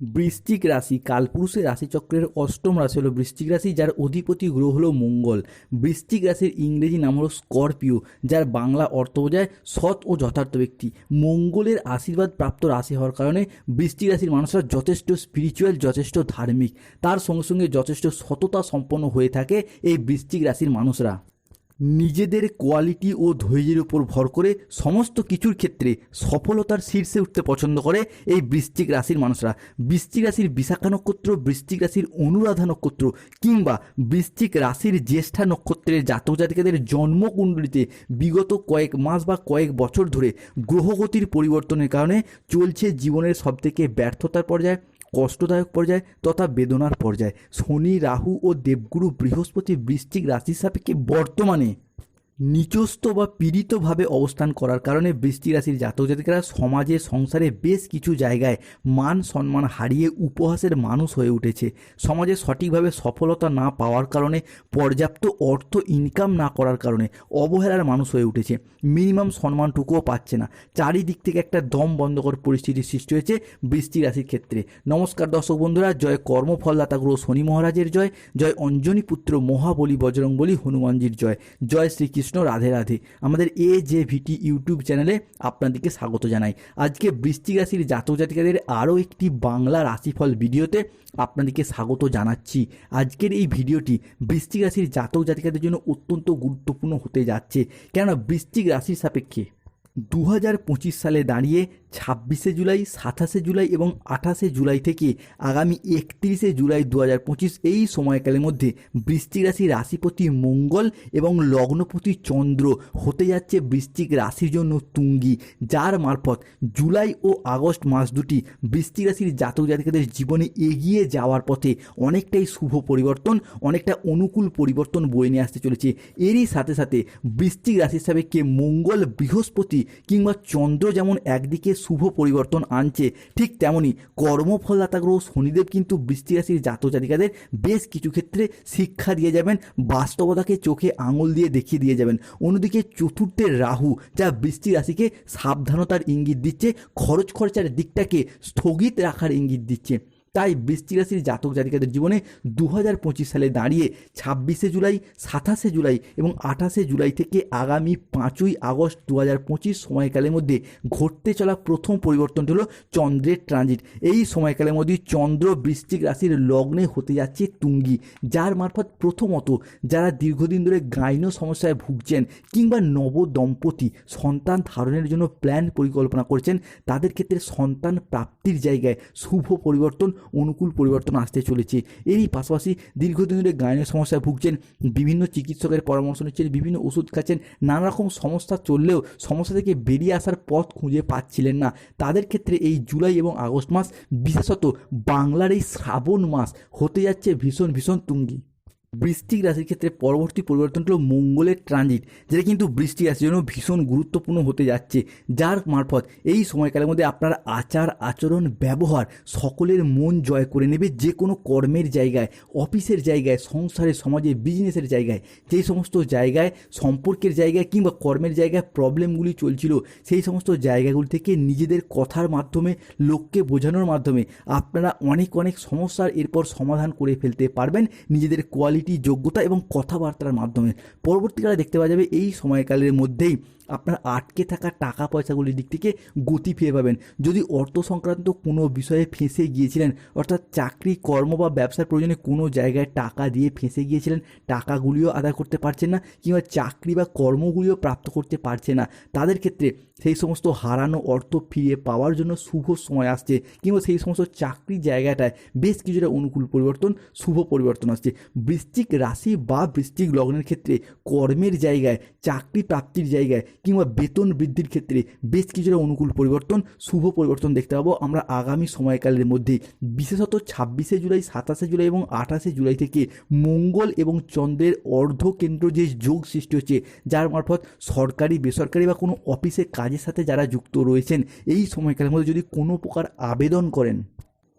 বৃশ্চিক রাশি, কালপুরুষের রাশিচক্রের অষ্টম রাশি হলো বৃশ্চিক রাশি, যার অধিপতি গ্রহ হলো মঙ্গল। বৃশ্চিক রাশির ইংরেজি নাম হলো স্করপিও, যার বাংলা অর্থ বোঝায় সৎ ও যথার্থ ব্যক্তি। মঙ্গলের আশীর্বাদ প্রাপ্ত রাশি হওয়ার কারণে বৃশ্চিক রাশির মানুষরা যথেষ্ট স্পিরিচুয়াল যথেষ্ট ধার্মিক। তার সঙ্গে সঙ্গে যথেষ্ট সততা সম্পন্ন হয়ে থাকে এই বৃশ্চিক রাশির মানুষরা। নিজেদের কোয়ালিটি ও ধৈর্যের উপর ভর করে সমস্ত কিছুর ক্ষেত্রে সফলতার শীর্ষে উঠতে পছন্দ করে এই বৃশ্চিক রাশির মানুষরা। বৃশ্চিক রাশির বিশাখা নক্ষত্র, বৃশ্চিক রাশির অনুরাধা নক্ষত্র কিংবা বৃশ্চিক রাশির জ্যেষ্ঠা নক্ষত্রের জাতক জাতিকাদের জন্মকুণ্ডলিতে বিগত কয়েক মাস বা কয়েক বছর ধরে গ্রহগতির পরিবর্তনের কারণে চলছে জীবনের সবথেকে ব্যর্থতার পর্যায়ে। কষ্টদায়ক পর্যায় তথা বেদনার পর্যায়। শনি রাহু ও দেবগুরু বৃহস্পতি বৃষ্টিক রাশির সাপেক্ষে বর্তমানে নিচস্থ বা পীড়িতভাবে অবস্থান করার কারণে বৃষ্টি রাশির জাতক জাতিকারা সমাজে, সংসারে বেশ কিছু জায়গায় মান সম্মান হারিয়ে উপহাসের মানুষ হয়ে উঠেছে। সমাজে সঠিকভাবে সফলতা না পাওয়ার কারণে, পর্যাপ্ত অর্থ ইনকাম না করার কারণে অবহেলার মানুষ হয়ে উঠেছে। মিনিমাম সম্মানটুকুও পাচ্ছে না। চারিদিক থেকে একটা দম বন্ধকর পরিস্থিতির সৃষ্টি হয়েছে বৃষ্টি রাশির ক্ষেত্রে। নমস্কার দর্শক বন্ধুরা, জয় কর্মফলদাতা গ্রহ শনি মহারাজের জয় জয় অঞ্জনী পুত্র মহাবলী বজরংবলী হনুমানজির জয়। জয় শ্রীকৃষ্ণ রাধে রাধে। আমাদের এ জে ভিটি ইউটিউব চ্যানেলে আপনাদেরকে স্বাগত জানাই। আজকে বৃষ্টিক রাশির জাতক জাতিকাদের আরও একটি বাংলা রাশিফল ভিডিওতে আপনাদেরকে স্বাগত জানাচ্ছি। আজকের এই ভিডিওটি বৃষ্টিক রাশির জাতক জাতিকাদের জন্য অত্যন্ত গুরুত্বপূর্ণ হতে যাচ্ছে। কেননা বৃষ্টিক রাশির সাপেক্ষে দু হাজার পঁচিশ সালে দাঁড়িয়ে ছাব্বিশে জুলাই, সাতাশে জুলাই এবং আঠাশে জুলাই থেকে আগামী একত্রিশে জুলাই দু হাজার পঁচিশ এই সময়কালের মধ্যে বৃশ্চিক রাশি রাশিপতি মঙ্গল এবং লগ্নপতি চন্দ্র হতে যাচ্ছে বৃশ্চিক রাশির জন্য তুঙ্গি, যার মারফত জুলাই ও আগস্ট মাস দুটি বৃশ্চিক রাশির জাতক জাতিকাদের জীবনে এগিয়ে যাওয়ার পথে অনেকটাই শুভ পরিবর্তন, অনেকটা অনুকূল পরিবর্তন বয়ে নিয়ে আসতে চলেছে। এরই সাথে সাথে বৃশ্চিক রাশির সাপেক্ষে মঙ্গল বৃহস্পতি কিংবা চন্দ্র যেমন একদিকে শুভ পরিবর্তন আনছে, ঠিক তেমনই কর্মফলদাতা গ্রহ শনিদেব কিন্তু বৃষ্টি রাশির জাতক জাতিকাদের বেশ কিছু ক্ষেত্রে শিক্ষা দিয়ে যাবেন, বাস্তবতাকে চোখে আঙুল দিয়ে দেখিয়ে দিয়ে যাবেন। অন্যদিকে চতুর্থের রাহু, যা বৃষ্টি রাশিকে সাবধানতার ইঙ্গিত দিচ্ছে, খরচ খরচার দিকটাকে স্থগিত রাখার ইঙ্গিত দিচ্ছে। তাই বৃষ্টি রাশির জাতক জাতিকাদের জীবনে দু হাজার পঁচিশ সালে দাঁড়িয়ে ছাব্বিশে জুলাই, সাতাশে জুলাই এবং আঠাশে জুলাই থেকে আগামী পাঁচই আগস্ট দু হাজার পঁচিশ সময়কালের মধ্যে ঘটতে চলা প্রথম পরিবর্তনটি হলো চন্দ্রের ট্রানজিট। এই সময়কালের মধ্যে চন্দ্র বৃষ্টিক রাশির লগ্নে হতে যাচ্ছে তুঙ্গি, যার মারফত প্রথমত যারা দীর্ঘদিন ধরে গাইনো সমস্যায় ভুগছেন কিংবা নব দম্পতি সন্তান ধারণের জন্য প্ল্যান পরিকল্পনা করছেন, তাদের ক্ষেত্রে সন্তান প্রাপ্তির জায়গায় শুভ পরিবর্তন অনুকূল পরিবর্তন আসতে চলেছে। এরই পাশাপাশি দীর্ঘদিন ধরে গায়নের সমস্যায় ভুগছেন বিভিন্ন চিকিৎসকের পরামর্শ নিচ্ছেন, বিভিন্ন ওষুধ খাচ্ছেন নানা রকম সমস্যা চললেও সমস্যা থেকে বেরিয়ে আসার পথ খুঁজে পাচ্ছিলেন না। তাদের ক্ষেত্রে এই জুলাই এবং আগস্ট মাস বিশেষত বাংলার এই শ্রাবণ মাস হতে যাচ্ছে ভীষণ ভীষণ তুঙ্গি। বৃষ্টিক রাশির ক্ষেত্রে পরবর্তী পরিবর্তন হলো মঙ্গলের ট্রানজিট যেটা কিন্তু বৃষ্টি রাশির জন্য ভীষণ গুরুত্বপূর্ণ হতে যাচ্ছে। যার মারফত এই সময়কালের মধ্যে আপনার আচার, আচরণ, ব্যবহার সকলের মন জয় করে নেবে যে কোনো কর্মের জায়গায়, অফিসের জায়গায়, সংসারে, সমাজে বিজনেসের জায়গায়। যে সমস্ত জায়গায়, সম্পর্কের জায়গায় কিংবা কর্মের জায়গায় প্রবলেমগুলি চলছিল, সেই সমস্ত জায়গাগুলি থেকে নিজেদের কথার মাধ্যমে, লোককে বোঝানোর মাধ্যমে আপনারা অনেক অনেক সমস্যার এরপর সমাধান করে ফেলতে পারবেন। নিজেদের কোয়ালিটি কোয়ালিটি যোগ্যতা এবং কথাবার্তার মাধ্যমে। পরবর্তীকালে দেখতে পাওয়া যাবে এই সময়কালের মধ্যেই আপনার আটকে থাকা টাকা পয়সাগুলির দিক থেকে গতি ফিরে পাবেন। যদি অর্থ সংক্রান্ত কোনো বিষয়ে ফেঁসে গিয়েছিলেন, অর্থাৎ চাকরি, কর্ম বা ব্যবসার প্রয়োজনে কোনো জায়গায় টাকা দিয়ে ফেঁসে গিয়েছিলেন, টাকাগুলিও আদায় করতে পারছেন না কিংবা চাকরি বা কর্মগুলিও প্রাপ্ত করতে পারছে না, তাদের ক্ষেত্রে সেই সমস্ত হারানো অর্থ ফিরে পাওয়ার জন্য শুভ সময় আসছে কিংবা সেই সমস্ত চাকরির জায়গাটায় বেশ কিছুটা অনুকূল পরিবর্তন, শুভ পরিবর্তন আসছে। বৃশ্চিক রাশি বা বৃশ্চিক লগ্নের ক্ষেত্রে কর্মের জায়গায়, চাকরি প্রাপ্তির জায়গায় কিংবা বেতন বৃদ্ধির ক্ষেত্রে বেশ কিছুটা অনুকূল পরিবর্তন, শুভ পরিবর্তন দেখতে পাবো। আমরা আগামী সময়কালের মধ্যে বিশেষত ছাব্বিশে জুলাই, সাতাশে জুলাই এবং আঠাশে জুলাই থেকে মঙ্গল এবং চন্দ্রের অর্ধকেন্দ্র যে যোগ সৃষ্টি হচ্ছে, যার মারফত সরকারি, বেসরকারি বা কোনো অফিসে কাজের সাথে যারা যুক্ত রয়েছেন, এই সময়কালের মধ্যে যদি কোনো প্রকার আবেদন করেন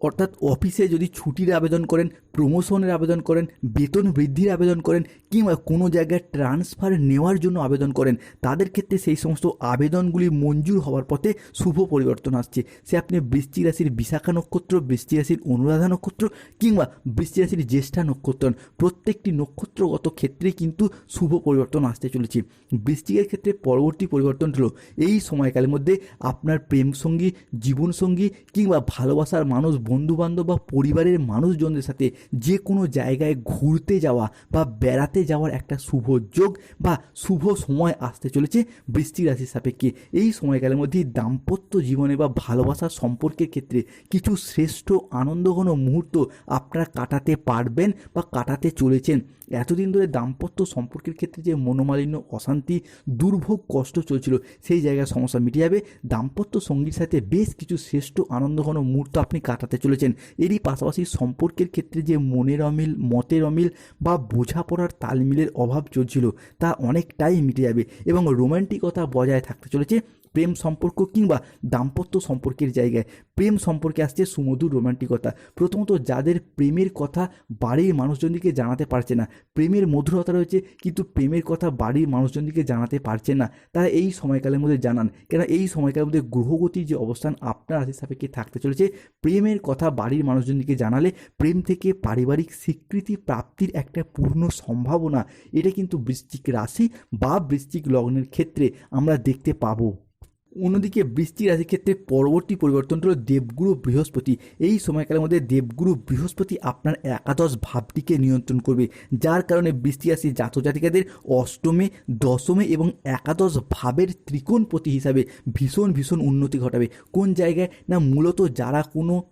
অর্থাৎ অফিসে যদি ছুটির আবেদন করেন প্রমোশনের আবেদন করেন, বেতন বৃদ্ধির আবেদন করেন, কিংবা কোনো জায়গায় ট্রান্সফার নেওয়ার জন্য আবেদন করেন, তাদের ক্ষেত্রে সেই সমস্ত আবেদনগুলি মঞ্জুর হওয়ার পথে শুভ পরিবর্তন আসছে। সে আপনি বৃষ্টি রাশির বিশাখা নক্ষত্র বৃষ্টি রাশির অনুরাধা নক্ষত্র, কিংবা বৃষ্টি রাশির জ্যেষ্ঠা নক্ষত্র, প্রত্যেকটি নক্ষত্রগত ক্ষেত্রে কিন্তু শুভ পরিবর্তন আসতে চলেছে। বৃষ্টিকের ক্ষেত্রে পরবর্তী পরিবর্তন হলো, এই সময়কালের মধ্যে আপনার প্রেম সঙ্গী জীবনসঙ্গী, কিংবা ভালোবাসার মানুষ বন্ধুবান্ধব বা পরিবারের মানুষজনদের সাথে যে কোনো জায়গায় ঘুরতে যাওয়া বা বেড়াতে যাওয়ার একটা শুভ যোগ বা শুভ সময় আসতে চলেছে বৃষ্টি রাশির সাপেক্ষে। এই সময়কালের মধ্যে দাম্পত্য জীবনে বা ভালোবাসার সম্পর্কের ক্ষেত্রে কিছু শ্রেষ্ঠ আনন্দঘন মুহূর্ত আপনারা কাটাতে পারবেন বা কাটাতে চলেছেন। এতদিন ধরে দাম্পত্য সম্পর্কের ক্ষেত্রে যে মনোমালিন্য, অশান্তি, দুর্ভোগ, কষ্ট চলছিল, সেই জায়গায় সমস্যা মিটে যাবে। দাম্পত্য সঙ্গীর সাথে বেশ কিছু শ্রেষ্ঠ আনন্দঘন মুহূর্ত আপনি কাটাতে চলেছেন। এরই পাশাপাশি সম্পর্কের ক্ষেত্রে যে মনের অমিল, মতের অমিল বা বোঝাপড়ার তালমিলের অভাব চলছিল, তা অনেকটাই মিটে যাবে এবং রোম্যান্টিকতা বজায় থাকতে চলেছে। প্রেম সম্পর্ক কিংবা দাম্পত্য সম্পর্কের জায়গায়। প্রেম সম্পর্কে আসছে সুমধুর রোমান্টিকতা। প্রথমত যাদের প্রেমের কথা বাড়ির মানুষজনদিকে জানাতে পারছে না। প্রেমের মধুরতা রয়েছে, কিন্তু প্রেমের কথা বাড়ির মানুষজনদিকে জানাতে পারছে না। তারা এই সময়কালের মধ্যে জানান কেন এই সময়কালের মধ্যে গ্রহগতির যে অবস্থান আপনার রাশির সাপেক্ষে থাকতে চলেছে, প্রেমের কথা বাড়ির মানুষজনদিকে জানালে প্রেম থেকে পারিবারিক স্বীকৃতি প্রাপ্তির একটা পূর্ণ সম্ভাবনা। এটা কিন্তু বৃশ্চিক রাশি বা বৃশ্চিক লগ্নের ক্ষেত্রে আমরা দেখতে পাবো। অন্যদিকে বৃষ্টি রাশির ক্ষেত্রে পরবর্তী পরিবর্তন হল দেবগুরু বৃহস্পতি। এই সময়কালের মধ্যে দেবগুরু বৃহস্পতি আপনার একাদশ ভাবটিকে নিয়ন্ত্রণ করবে, যার কারণে বৃষ্টি রাশির জাতজাতিকাদের অষ্টমে, দশমে এবং একাদশ ভাবের ত্রিকোণপতি হিসাবে ভীষণ ভীষণ উন্নতি ঘটাবে। কোন জায়গায়? না, মূলত যারা কোনো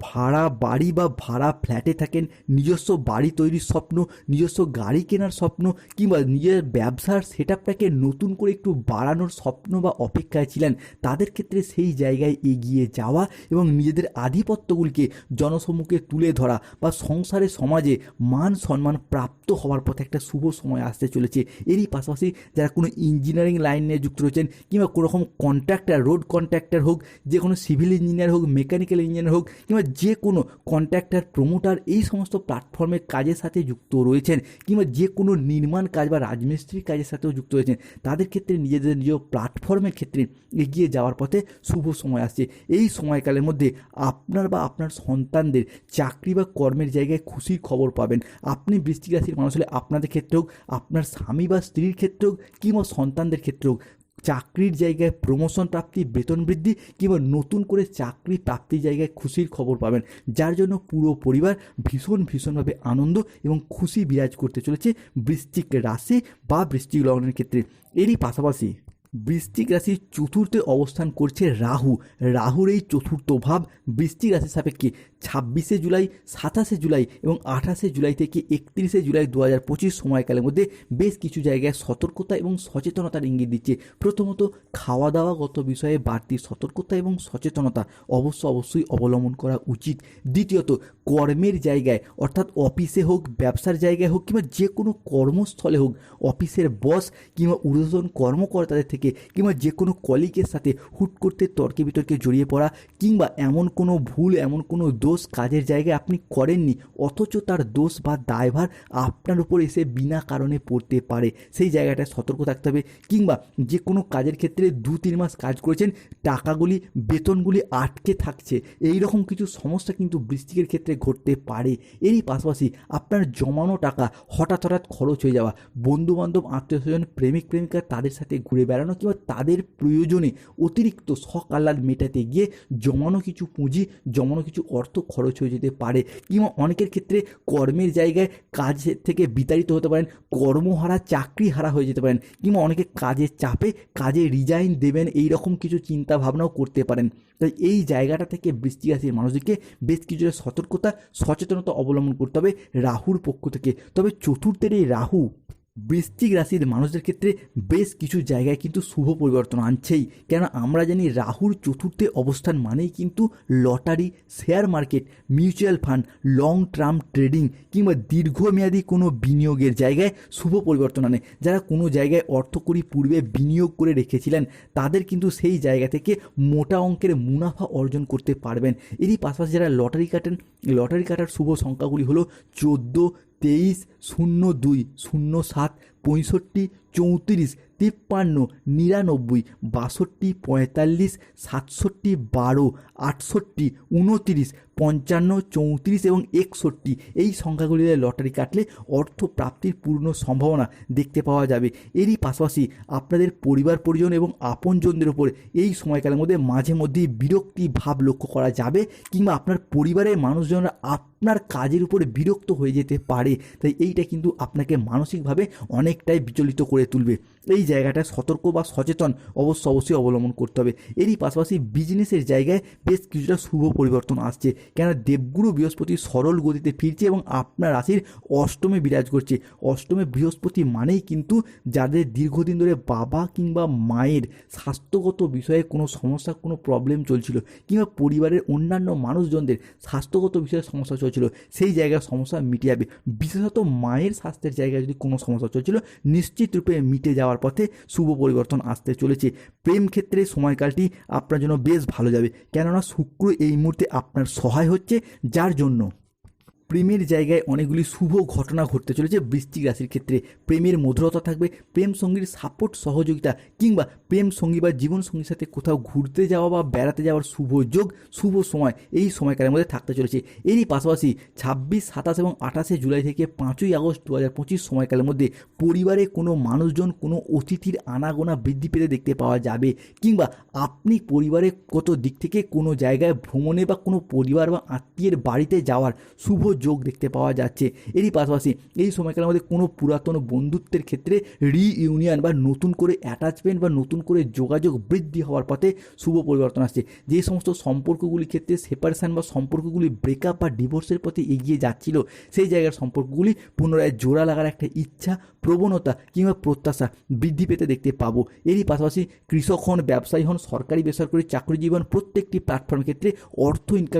ভাড়া বাড়ি বা ভাড়া ফ্ল্যাটে থাকেন, নিজস্ব বাড়ি তৈরির স্বপ্ন, নিজস্ব গাড়ি কেনার স্বপ্ন, কিংবা নিজের ব্যবসার সেট নতুন করে একটু বাড়ানোর স্বপ্ন বা অপেক্ষায় ছিলেন। তাদের ক্ষেত্রে সেই জায়গায় এগিয়ে যাওয়া এবং নিজেদের আধিপত্যগুলিকে জনসম্মুখে তুলে ধরা বা সংসারে, সমাজে মান সম্মান প্রাপ্ত হওয়ার পথে একটা শুভ সময় আসতে চলেছে। এরই পাশাপাশি যারা কোনো ইঞ্জিনিয়ারিং লাইন নিয়ে যুক্ত রয়েছেন, কিংবা কোনো রকম কন্ট্রাক্টর, রোড কন্ট্রাক্টার হোক যে কোনো সিভিল ইঞ্জিনিয়ার হোক, মেকানিক্যাল ইঞ্জিনিয়ার হোক, কিংবা যে কোনো কন্ট্রাক্টর প্রমোটার এই সমস্ত প্ল্যাটফর্মের কাজের সাথে যুক্ত রয়েছেন কিংবা যে কোনো নির্মাণ কাজ বা রাজমিস্ত্রির কাজের সাথেও যুক্ত রয়েছেন, তাদের ক্ষেত্রে নিজেদের নিজ প্ল্যাটফর্মের ক্ষেত্রে এগিয়ে যাওয়ার পথে শুভ সময় আসছে। এই সময়কালের মধ্যে আপনার বা আপনার সন্তানদের চাকরি বা কর্মের জায়গায় খুশির খবর পাবেন। আপনি বৃষ্টি রাশির মানুষ হলে আপনাদের ক্ষেত্রে হোক আপনার স্বামী বা স্ত্রীর ক্ষেত্রে হোক কিংবা সন্তানদের ক্ষেত্রে হোক চাকরির জায়গায় প্রমোশন প্রাপ্তি, বেতন বৃদ্ধি কিংবা নতুন করে চাকরি প্রাপ্তির জায়গায় খুশির খবর পাবেন। যার জন্য পুরো পরিবার ভীষণ, ভীষণভাবে আনন্দ এবং খুশি বিরাজ করতে চলেছে বৃষ্টিক রাশি বা বৃষ্টিক লগ্নের ক্ষেত্রে। এরই পাশাপাশি বৃশ্চিক রাশির চতুর্থে অবস্থান করছে রাহু। রাহুর এই চতুর্থ ভাব বৃশ্চিক রাশির সাপেক্ষে ছাব্বিশে জুলাই, সাতাশে জুলাই এবং আঠাশে জুলাই থেকে একত্রিশে জুলাই দু হাজার পঁচিশ সময়কালের মধ্যে বেশ কিছু জায়গায় সতর্কতা এবং সচেতনতার ইঙ্গিত দিচ্ছে। প্রথমত খাওয়া দাওয়াগত বিষয়ে বাড়তি সতর্কতা এবং সচেতনতা অবশ্য অবশ্যই অবলম্বন করা উচিত। দ্বিতীয়ত কর্মের জায়গায়, অর্থাৎ অফিসে হোক, ব্যবসার জায়গায় হোক কিংবা যে কোনো কর্মস্থলে হোক, অফিসের বস কিংবা ঊর্ধ্বতন কর্মকর্তাদের থেকে কিংবা যে কোনো কলিগের সাথে হুট করতে তর্কে বিতর্কে জড়িয়ে পড়া কিংবা এমন কোনো ভুল, এমন কোনো দোষ কাজের জায়গায় আপনি করেননি, অথচ তার দোষ বা দায়ভার আপনার উপর এসে বিনা কারণে পড়তে পারে। সেই জায়গাটায় সতর্ক থাকতে হবে কিংবা যে কোনো কাজের ক্ষেত্রে দু তিন মাস কাজ করেছেন, টাকাগুলি, বেতনগুলি আটকে থাকছে। এই রকম কিছু সমস্যা কিন্তু বৃষ্টিকের ক্ষেত্রে ঘটতে পারে। এরই পাশাপাশি আপনার জমানো টাকা হঠাৎ হঠাৎ খরচ হয়ে যাওয়া, বন্ধুবান্ধব আত্মীয় স্বজন প্রেমিক, প্রেমিকা তাদের সাথে ঘুরে বেড়ানো কিংবা তাদের প্রয়োজনে অতিরিক্ত শখ আহ্লাদ মেটাতে গিয়ে জমানো কিছু পুঁজি, জমানো কিছু অর্থ খরচ হয়ে যেতে পারে কিংবা অনেকের ক্ষেত্রে কর্মের জায়গায় কাজের থেকে বিতাড়িত হতে পারেন, কর্মহারা চাকরি হারা হয়ে যেতে পারেন কিংবা অনেকে কাজের চাপে কাজে রিজাইন দেবেন এই রকম কিছু চিন্তা ভাবনাও করতে পারেন। তাই এই জায়গাটা থেকে বৃষ্টি রাশির মানুষদেরকে। বেশ কিছুটা সতর্কতা, সচেতনতা অবলম্বন করতে হবে রাহুর পক্ষ থেকে। তবে চতুর্থের এই রাহু বৃশ্চিক রাশির মানুষদের ক্ষেত্রে বেশ কিছু জায়গায় কিন্তু শুভ পরিবর্তন আনছেই। কেন আমরা জানি রাহুর চতুর্থে অবস্থান মানেই কিন্তু lottery, share market, mutual fund, long term trading কিংবা দীর্ঘমেয়াদী কোনো বিনিয়োগের জায়গায় শুভ পরিবর্তন আনে। যারা কোনো জায়গায় অর্থকরী পূর্বে বিনিয়োগ করে রেখেছিলেন, তাদের কিন্তু সেই জায়গা থেকে মোটা অঙ্কের মুনাফা অর্জন করতে পারবেন। এরই পাশাপাশি যারা লটারি কাটেন, লটারি কাটার শুভ সংখ্যাগুলি হলো চোদ্দ তেইশ শূন্য দুই, শূন্য সাত, পঁয়ষট্টি, চৌত্রিশ, তিপ্পান্ন, নিরানব্বই, বাষট্টি, পঁয়তাল্লিশ, সাতষট্টি, বারো, আটষট্টি, উনতিরিশ পঞ্চান্ন, চৌত্রিশ এবং একষট্টি। এই সংখ্যাগুলিতে লটারি কাটলে অর্থ প্রাপ্তির পূর্ণ সম্ভাবনা দেখতে পাওয়া যাবে। এরই পাশাপাশি আপনাদের পরিবার, পরিজন এবং আপনজনদের উপর এই সময়কালের মধ্যে মাঝে মধ্যেই বিরক্তি ভাব লক্ষ্য করা যাবে কিংবা আপনার পরিবারের মানুষজনরা আপনার কাজের উপরে বিরক্ত হয়ে যেতে পারে। তাই এইটা কিন্তু আপনাকে মানসিকভাবে অনেকটাই বিচলিত করে তুলবে। এই জায়গাটা সতর্ক বা সচেতন অবশ্য অবশ্যই অবলম্বন করতে হবে। এরই পাশাপাশি বিজনেসের জায়গায় বেশ কিছুটা শুভ পরিবর্তন আসছে। কেন দেবগুরু বৃহস্পতি সরল গতিতে ফিরছে এবং আপনার রাশির অষ্টমে বিরাজ করছে। অষ্টমে বৃহস্পতি মানেই কিন্তু যাদের দীর্ঘদিন ধরে বাবা কিংবা মায়ের স্বাস্থ্যগত বিষয়ে কোনো সমস্যা, কোনো প্রবলেম চলছিল কিংবা পরিবারের অন্যান্য মানুষজনদের স্বাস্থ্যগত বিষয়ে সমস্যা চলছিল, সেই জায়গায় সমস্যা মিটে যাবে। বিশেষত মায়ের স্বাস্থ্যের জায়গায় যদি কোনো সমস্যা চলছিল, নিশ্চিত রূপে মিটে যাওয়ার পথে শুভ পরিবর্তন আসতে চলেছে। প্রেম ক্ষেত্রে সময়কালটি আপনার জন্য বেশ ভালো যাবে। কেননা শুক্র এই মুহূর্তে আপনার সহায় হচ্ছে যার জন্য। প্রেমের জায়গায় অনেকগুলি শুভ ঘটনা ঘটতে চলেছে। বৃশ্চিক রাশির ক্ষেত্রে প্রেমের মধুরতা থাকবে, প্রেম সঙ্গীর সাপোর্ট সহযোগিতা কিংবা প্রেম সঙ্গী বা জীবন সঙ্গীর সাথে কোথাও ঘুরতে যাওয়া বা বেড়াতে যাওয়ার শুভ যোগ, শুভ সময় এই সময়কালের মধ্যে থাকতে চলেছে। এরই পাশাপাশি ছাব্বিশ, সাতাশ এবং আঠাশে জুলাই থেকে পাঁচই আগস্ট দু হাজার পঁচিশ সময়কালের মধ্যে পরিবারে কোনো মানুষজন, কোনো অতিথির আনাগোনা বৃদ্ধি পেতে দেখতে পাওয়া যাবে কিংবা আপনি পরিবারের কত দিক থেকে কোনো জায়গায় ভ্রমণে বা কোনো পরিবার বা আত্মীয়ের বাড়িতে যাওয়ার শুভ যোগ দেখতে পাওয়া যাচ্ছে। এরই পাশাপাশি এই সময়কালের মধ্যে কোনো পুরাতন বন্ধুত্বের ক্ষেত্রে রিইউনিয়ন বা নতুন করে অ্যাটাচমেন্ট বা নতুন করে যোগাযোগ বৃদ্ধি হওয়ার পথে শুভ পরিবর্তন আসছে। যে সমস্ত সম্পর্কগুলির ক্ষেত্রে সেপারেশন বা সম্পর্কগুলি ব্রেকআপ বা ডিভোর্সের পথে এগিয়ে যাচ্ছিল, সেই জায়গার সম্পর্কগুলি পুনরায় জোড়া লাগার একটা ইচ্ছা, প্রবণতা কিংবা প্রত্যাশা বৃদ্ধি পেতে দেখতে পাবো। এরই পাশাপাশি কৃষক হন, ব্যবসায়ী হন, সরকারি বেসরকারি চাকরিজীবন প্রত্যেকটি প্ল্যাটফর্মের ক্ষেত্রে অর্থ ইনকাম